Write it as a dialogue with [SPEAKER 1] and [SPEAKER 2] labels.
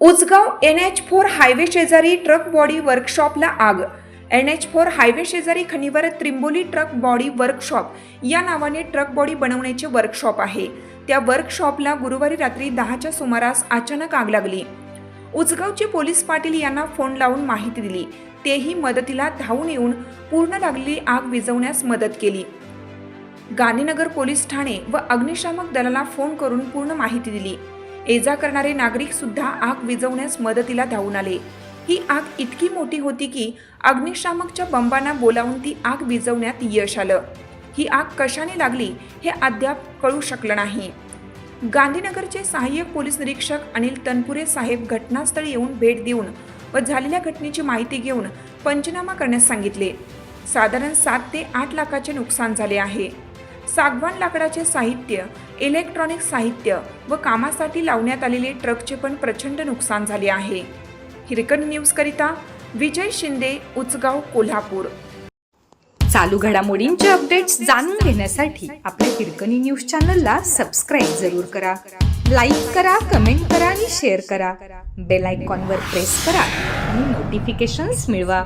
[SPEAKER 1] Uchgaon N H four highway शेजारी truck body वर्कशॉपला आग एन एच फोर हायवे शेजारी Khaniwar Trimboli truck body workshop या नावाने ट्रक बॉडी बनवण्याचे वर्कशॉप आहे. त्या वर्कशॉपला गुरुवारी रात्री दहाच्या सुमारास अचानक आग लागली. उचगावचे पोलीस पाटील यांना फोन लावून माहिती दिली. तेही मदतीला धावून येऊन पूर्ण लागलेली आग विझवण्यास मदत केली. गांधीनगर पोलीस ठाणे व अग्निशामक दलाला फोन करून पूर्ण माहिती दिली. एजा करणारे नागरिक सुद्धा आग विझवण्यास मदतीला धावून आले. ही आग इतकी मोठी होती की अग्निशामकच्या बंबांना बोलावून ती आग विझवण्यात यश आलं. ही आग कशाने लागली हे अद्याप कळू शकलं नाही. गांधीनगरचे सहाय्यक पोलीस निरीक्षक अनिल तनपुरे साहेब घटनास्थळी येऊन भेट देऊन व झालेल्या घटनेची माहिती घेऊन पंचनामा करण्यास सांगितले. साधारण सात ते आठ लाखाचे नुकसान झाले आहे. सागवान लाकडाचे साहित्य इलेक्ट्रॉनिक साहित्य व कामासाठी लावण्यात आलेले ट्रकचे पण प्रचंड नुकसान झाले आहे. हिरकण न्यूजकरिता विजय शिंदे उचगाव कोल्हापूर.
[SPEAKER 2] चालू घडामोडींचे अपडेट्स जाणून घेण्यासाठी आपल्या हिरकणी न्यूज चॅनलला सबस्क्राईब जरूर करा. लाईक करा कमेंट करा आणि शेअर करा. बेल आयकॉनवर प्रेस करा आणि नोटिफिकेशन्स मिळवा.